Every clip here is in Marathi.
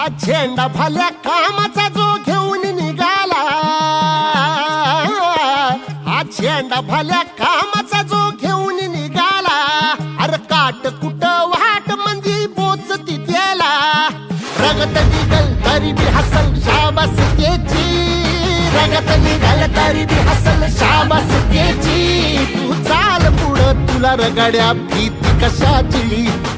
हा झेंडा भल्या कामाचा जो घेऊन निघाला. हा झेंडा भल्या कामाचा जो घेऊन निघाला. अरे काट कुट वाट म्हणजे बोच तिथेला. रगत निघल तरी बी हसल शाबास त्याची. रगत निघल तरी बी हसल शाबास त्याची. तू चाल पुढं तुला रगड्या भीती कशाची?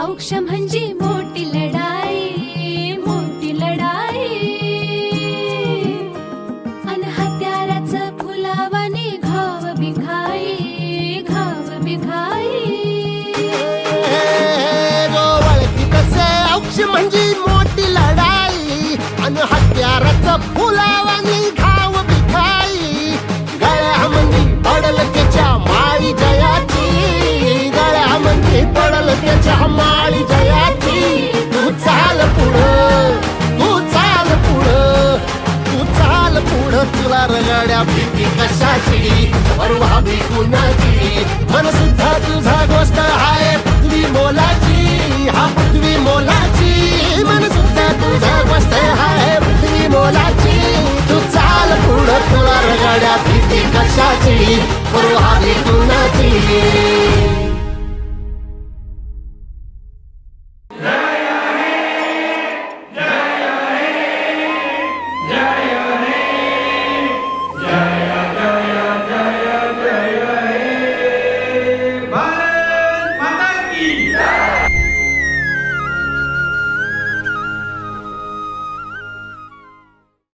औक्ष म्हणजे मोठी लढाई मोठी लढाई. अन हत्याराचं फुलावाने घाव बिघाई घाव बिघाई. जो ओळखी तसे औक्ष म्हणजे मोठी लढाई आणि हत्याराचं फुलावाने मोलाची मन सुद्धा तुझा मस्त हाय पृथ्वी मोलाची तू चाल पुढं तुला रगाड्या भीती कशाची? परवाली कुणाची Yeah!